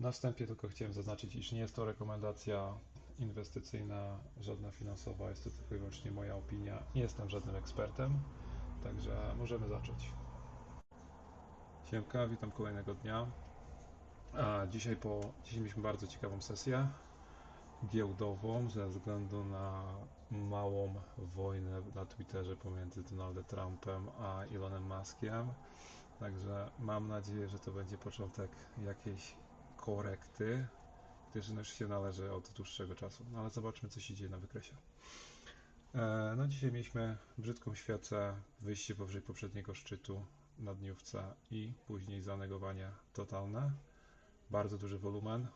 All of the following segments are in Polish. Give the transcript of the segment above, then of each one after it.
Na wstępie tylko chciałem zaznaczyć, iż nie jest to rekomendacja inwestycyjna, żadna finansowa, jest to tylko i wyłącznie moja opinia. Nie jestem żadnym ekspertem, także możemy zacząć. Siemka, witam kolejnego dnia. A dzisiaj, po, dzisiaj mieliśmy bardzo ciekawą sesję giełdową ze względu na małą wojnę na Twitterze pomiędzy Donaldem Trumpem a Elonem Muskiem. Także mam nadzieję, że to będzie początek jakiejś korekty, gdyż no już się należy od dłuższego czasu. No ale zobaczmy, co się dzieje na wykresie. E, no dzisiaj mieliśmy brzydką świecę, wyjście powyżej poprzedniego szczytu na dniówce i później zanegowanie totalne. Bardzo duży wolumen.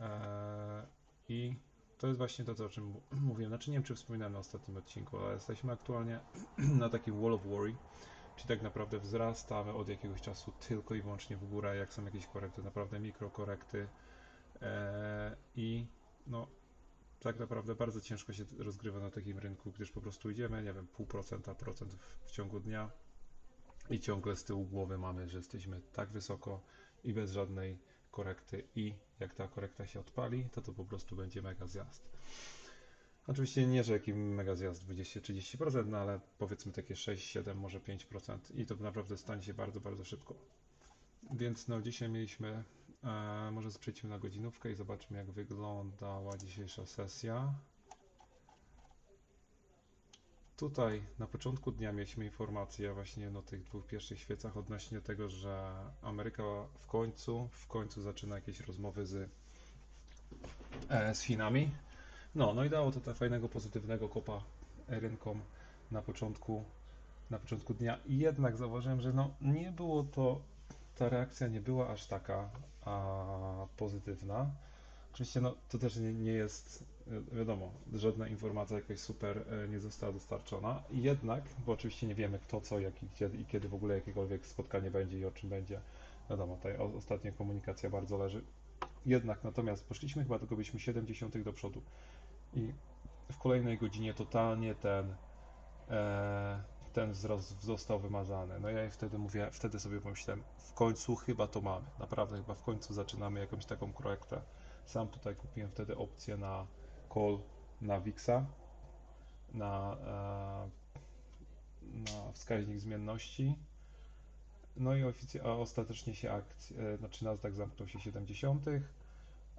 E, I to jest właśnie to, co- o czym mówiłem. Znaczy nie wiem, czy wspominałem na ostatnim odcinku, ale jesteśmy aktualnie na takim wall of worry. Czyli tak naprawdę wzrastamy od jakiegoś czasu tylko i wyłącznie w górę, jak są jakieś korekty, naprawdę mikrokorekty. E, I no, tak naprawdę bardzo ciężko się rozgrywa na takim rynku, gdyż po prostu idziemy, nie wiem, pół procenta, procent w ciągu dnia i ciągle z tyłu głowy mamy, że jesteśmy tak wysoko i bez żadnej korekty i jak ta korekta się odpali, to to po prostu będzie mega zjazd. Oczywiście nie, że jaki mega zjazd 20-30%, no ale powiedzmy takie 6, 7, może 5% i to naprawdę stanie się bardzo, bardzo szybko. Więc no dzisiaj mieliśmy, e, może przejdźmy na godzinówkę i zobaczmy jak wyglądała dzisiejsza sesja. Tutaj na początku dnia mieliśmy informację właśnie o tych dwóch pierwszych świecach odnośnie tego, że Ameryka w końcu, w końcu zaczyna jakieś rozmowy z, e, z Chinami. No, no i dało to tak fajnego, pozytywnego kopa rynkom na początku, na początku dnia. I jednak zauważyłem, że no, nie było to, ta reakcja nie była aż taka a, pozytywna. Oczywiście no, to też nie, nie jest, wi- wiadomo, żadna informacja jakaś super e, nie została dostarczona. Jednak, bo oczywiście nie wiemy kto, co, jak i gdzie i kiedy w ogóle jakiekolwiek spotkanie będzie i o czym będzie. Wiadomo, tutaj ostatnia komunikacja bardzo leży. Jednak natomiast poszliśmy chyba tylko byliśmy 70 do przodu. I w kolejnej godzinie totalnie ten, e, ten wzrost został wymazany. No ja wtedy mówię, wtedy sobie pomyślałem, w końcu chyba to mamy. Naprawdę chyba w końcu zaczynamy jakąś taką korektę. Sam tutaj kupiłem wtedy opcję na call na VIXa, na, e, na wskaźnik zmienności. No i ostatecznie się akcja, e, znaczy Nasdaq zamknął się 70.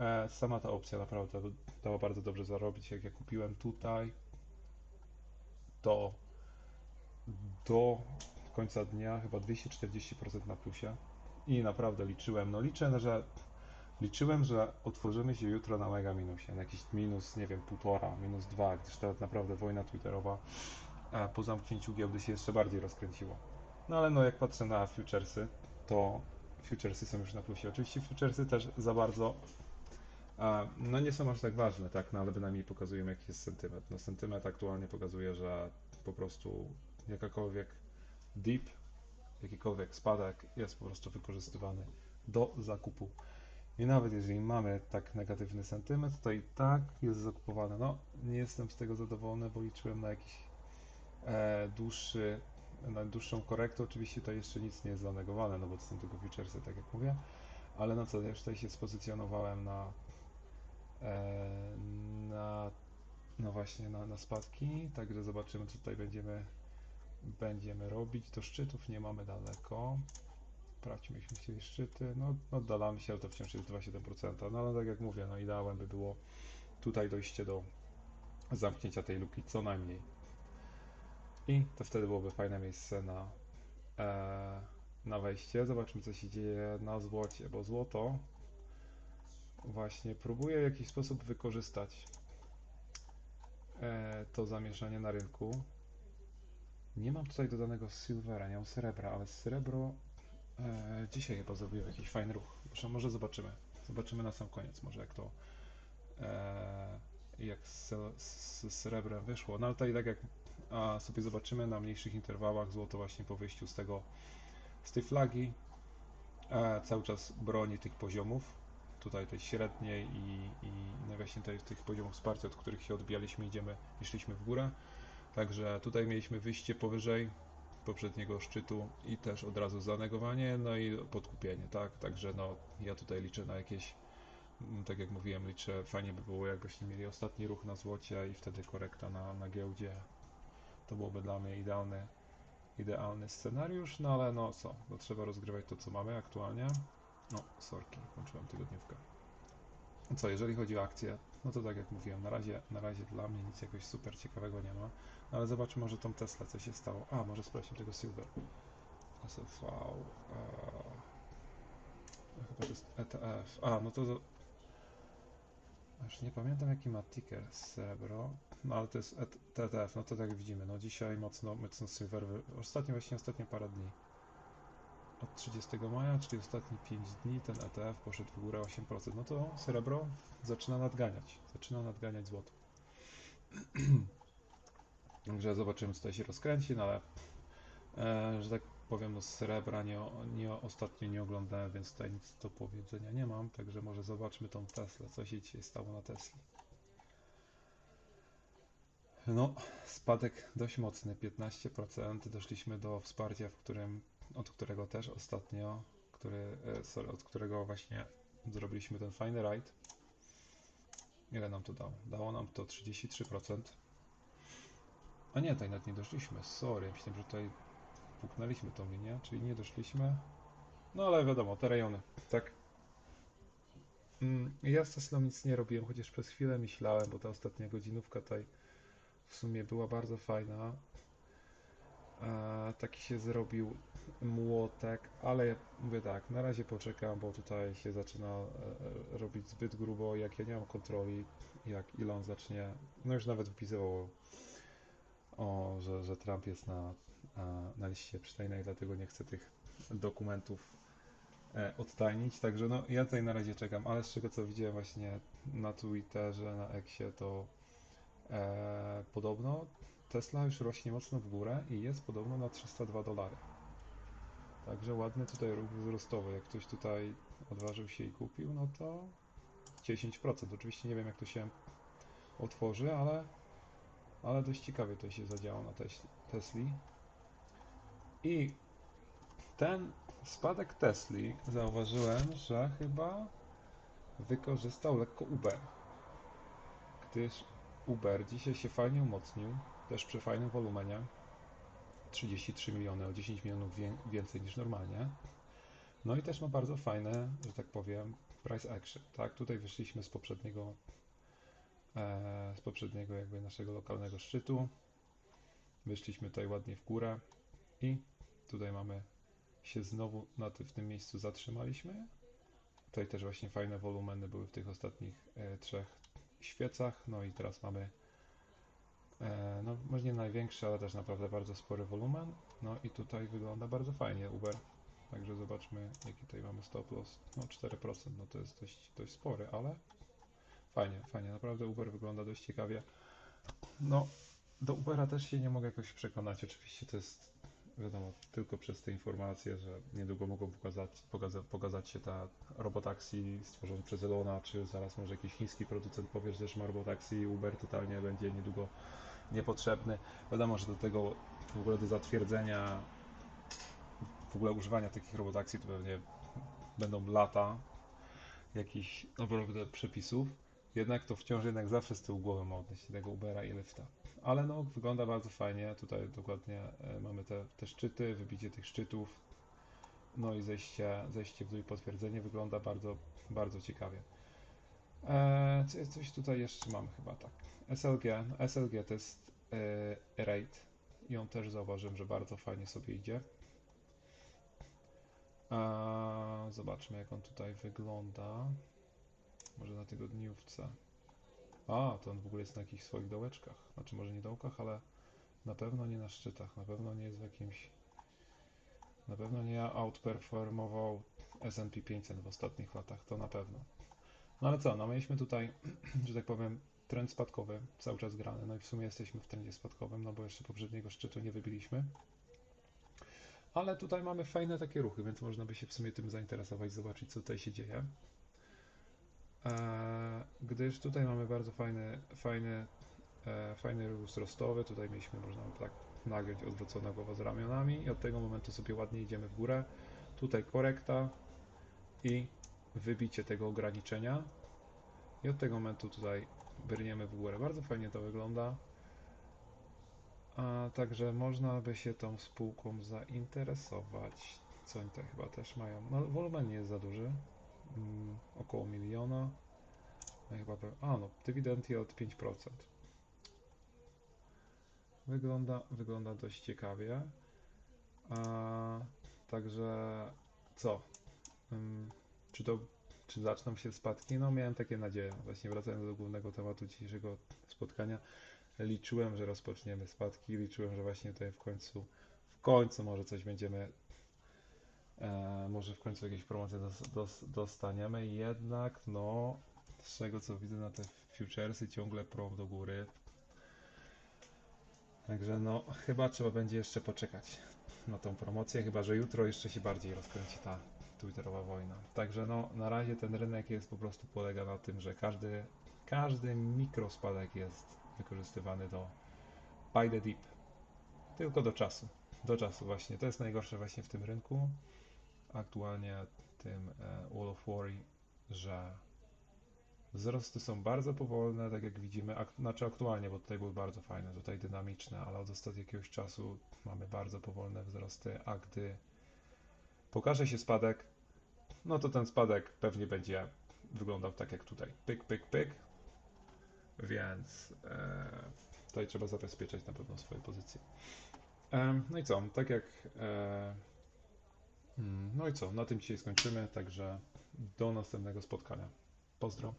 E, Sama ta opcja naprawdę dała bardzo dobrze zarobić. Jak ja kupiłem tutaj, to do końca dnia chyba 240% na plusie. I naprawdę liczyłem, no liczę, że liczyłem, że otworzymy się jutro na mega minusie, na jakiś minus, nie wiem, półtora, minus dwa, gdyż ta naprawdę wojna twitterowa e, po zamknięciu giełdy się jeszcze bardziej rozkręciło. No ale no jak patrzę na futuresy, to futuresy są już na plusie. Oczywiście futuresy też za bardzo a, no nie są aż tak ważne, tak, no ale bynajmniej pokazują jaki jest sentyment. No sentyment aktualnie pokazuje, że po prostu jakakolwiek dip, jakikolwiek spadek jest po prostu wykorzystywany do zakupu. I nawet jeżeli mamy tak negatywny sentyment, to i tak jest zakupowane. No, nie jestem z tego zadowolony, bo liczyłem na jakiś e, dłuższy, na dłuższą korektę. Oczywiście to jeszcze nic nie jest zanegowane, no bo to są tylko futuresy, tak jak mówię. Ale no co, ja tutaj się spozycjonowałem na na no właśnie na, na spadki, także zobaczymy co tutaj będziemy będziemy robić. Do szczytów nie mamy daleko. Sprawdźmy, jeśli chcieli szczyty. No, oddalamy się, ale to wciąż jest 2,7%. No ale tak jak mówię, no ideałem by było tutaj dojście do zamknięcia tej luki co najmniej. I to wtedy byłoby fajne miejsce na, e, na wejście. Zobaczmy, co się dzieje na złocie, bo złoto właśnie próbuje w jakiś sposób wykorzystać e, to zamieszanie na rynku. Nie mam tutaj dodanego silvera, nie mam srebra, ale srebro e, dzisiaj chyba zrobiłem jakiś fajny ruch. Zresztą może zobaczymy. Zobaczymy na sam koniec, może jak to e, jak z, z srebrem wyszło. No ale tutaj tak jak a, sobie zobaczymy na mniejszych interwałach, złoto właśnie po wyjściu z tego z tej flagi e, cały czas broni tych poziomów tutaj tej średniej i, i no właśnie tej, tych poziomów wsparcia, od których się odbijaliśmy, idziemy szliśmy w górę. Także tutaj mieliśmy wyjście powyżej poprzedniego szczytu i też od razu zanegowanie, no i podkupienie, tak? Także no ja tutaj liczę na jakieś, mm, tak jak mówiłem, liczę, fajnie by było jakbyśmy mieli ostatni ruch na złocie i wtedy korekta na, na giełdzie. To byłoby dla mnie idealny, idealny scenariusz, no ale no co, no trzeba rozgrywać to co mamy aktualnie. No, sorki, włączyłem tygodniówkę. Co, jeżeli chodzi o akcje, no to tak jak mówiłem, na razie, na razie dla mnie nic jakoś super ciekawego nie ma, no ale zobaczmy może tą Tesla, co się stało. A, może sprawdźmy tego Silver. SFV. Eee, chyba to jest ETF. A, no to... Aż nie pamiętam jaki ma ticker srebro, no ale to jest ETF, no to tak widzimy, no dzisiaj mocno, mocno Silver, ostatnio właśnie, ostatnie parę dni. Od 30 maja, czyli ostatnie 5 dni, ten ETF poszedł w górę 8%. No to srebro zaczyna nadganiać. Zaczyna nadganiać złoto. Także zobaczymy, co tutaj się rozkręci, no ale e, że tak powiem, no srebra nie, nie, ostatnio nie oglądałem, więc tutaj nic do powiedzenia nie mam. Także może zobaczmy tą Teslę, co się dzisiaj stało na Tesli. No, spadek dość mocny, 15%. Doszliśmy do wsparcia, w którym, od którego też ostatnio, który, e, sorry, od którego właśnie zrobiliśmy ten fajny ride. Ile nam to dało? Dało nam to 33%. A nie, tutaj nawet nie doszliśmy. Sorry, myślałem, że tutaj puknęliśmy tą linię, czyli nie doszliśmy. No ale wiadomo, te rejony, tak. Mm, Ja z Teslą nic nie robiłem, chociaż przez chwilę myślałem, bo ta ostatnia godzinówka tutaj w sumie była bardzo fajna. E, taki się zrobił młotek, ale ja mówię tak, na razie poczekam, bo tutaj się zaczyna e, e, robić zbyt grubo, jak ja nie mam kontroli, jak Elon zacznie, no już nawet wpisywał o, że, że Trump jest na, na, na liście przynajmniej dlatego nie chcę tych dokumentów e, odtajnić, także no ja tutaj na razie czekam, ale z czego co widziałem właśnie na Twitterze, na Exie, to e, podobno Tesla już rośnie mocno w górę i jest podobno na 302 dolary. Także ładny tutaj ruch wzrostowy. Jak ktoś tutaj odważył się i kupił, no to 10%. Oczywiście nie wiem jak to się otworzy, ale, ale dość ciekawie to się zadziało na Tesli. I ten spadek Tesli zauważyłem, że chyba wykorzystał lekko Uber. Gdyż Uber dzisiaj się fajnie umocnił, też przy fajnym wolumenie. 33 miliony, o 10 milionów wię- więcej niż normalnie. No i też ma bardzo fajne, że tak powiem, price action. Tak, tutaj wyszliśmy z poprzedniego, e, z poprzedniego jakby naszego lokalnego szczytu. Wyszliśmy tutaj ładnie w górę i tutaj mamy się znowu na ty, w tym miejscu zatrzymaliśmy. Tutaj też właśnie fajne wolumeny były w tych ostatnich e, trzech świecach. No i teraz mamy No, może nie największy, ale też naprawdę bardzo spory wolumen. No i tutaj wygląda bardzo fajnie Uber. Także zobaczmy, jaki tutaj mamy stop loss. No 4%, no to jest dość, dość spory, ale fajnie, fajnie. Naprawdę Uber wygląda dość ciekawie. No, do Ubera też się nie mogę jakoś przekonać. Oczywiście to jest, wiadomo, tylko przez te informacje, że niedługo mogą pokazać, pokaza, pokazać się ta robotaxi stworzona przez Elona, czy zaraz może jakiś chiński producent powie, że też ma robotaxi i Uber totalnie będzie niedługo niepotrzebny. Wiadomo, że do tego w ogóle do zatwierdzenia w ogóle używania takich robotaksji to pewnie będą lata jakichś naprawdę przepisów. Jednak to wciąż jednak zawsze z tyłu głowy mam odnośnie tego Ubera i Lyfta. Ale no, wygląda bardzo fajnie. Tutaj dokładnie e, mamy te, te szczyty, wybicie tych szczytów. No i zejście, zejście w dół i potwierdzenie wygląda bardzo, bardzo ciekawie. Eee, co- coś tutaj jeszcze mamy chyba tak. SLG, SLG to jest e, rate i on też zauważyłem, że bardzo fajnie sobie idzie. A, zobaczmy jak on tutaj wygląda. Może na tygodniówce. A, to on w ogóle jest na jakichś swoich dołeczkach. Znaczy może nie dołkach, ale na pewno nie na szczytach. Na pewno nie jest w jakimś... Na pewno nie outperformował S&P 500 w ostatnich latach, to na pewno. No ale co, no mieliśmy tutaj, że tak powiem, trend spadkowy cały czas grany. No i w sumie jesteśmy w trendzie spadkowym, no bo jeszcze poprzedniego szczytu nie wybiliśmy. Ale tutaj mamy fajne takie ruchy, więc można by się w sumie tym zainteresować, zobaczyć co tutaj się dzieje. Eee, gdyż tutaj mamy bardzo fajny, fajny, e, fajny ruch wzrostowy. Tutaj mieliśmy, można tak nagiąć odwrócona głowa z ramionami i od tego momentu sobie ładnie idziemy w górę. Tutaj korekta i wybicie tego ograniczenia. I od tego momentu tutaj brniemy w górę. Bardzo fajnie to wygląda. A także można by się tą spółką zainteresować. Co oni tutaj chyba też mają? No, wolumen nie jest za duży. Mm, około miliona. No, chyba A no, dywidendy od 5%. Wygląda, wygląda dość ciekawie. A, także co? Ym, czy to czy zaczną się spadki? No miałem takie nadzieje. Właśnie wracając do głównego tematu dzisiejszego spotkania, liczyłem, że rozpoczniemy spadki, liczyłem, że właśnie tutaj w końcu, w końcu może coś będziemy, e, może w końcu jakieś promocje dos, dos, dostaniemy, jednak no, z tego co widzę na te futuresy ciągle prą do góry. Także no, chyba trzeba będzie jeszcze poczekać na tą promocję, chyba że jutro jeszcze się bardziej rozkręci ta twitterowa wojna. Także no, na razie ten rynek jest po prostu polega na tym, że każdy, każdy mikrospadek jest wykorzystywany do buy the dip. Tylko do czasu. Do czasu właśnie. To jest najgorsze właśnie w tym rynku. Aktualnie tym e, Wall of Worry, że wzrosty są bardzo powolne, tak jak widzimy, ak- znaczy aktualnie, bo tutaj były bardzo fajne, tutaj dynamiczne, ale od ostatniego jakiegoś czasu mamy bardzo powolne wzrosty, a gdy pokaże się spadek, no to ten spadek pewnie będzie wyglądał tak jak tutaj. Pyk, pyk, pyk. Więc e, tutaj trzeba zabezpieczać na pewno swoje pozycje. Em, no i co? Tak jak. E, mm, no i co? Na tym dzisiaj skończymy. Także do następnego spotkania. Pozdro.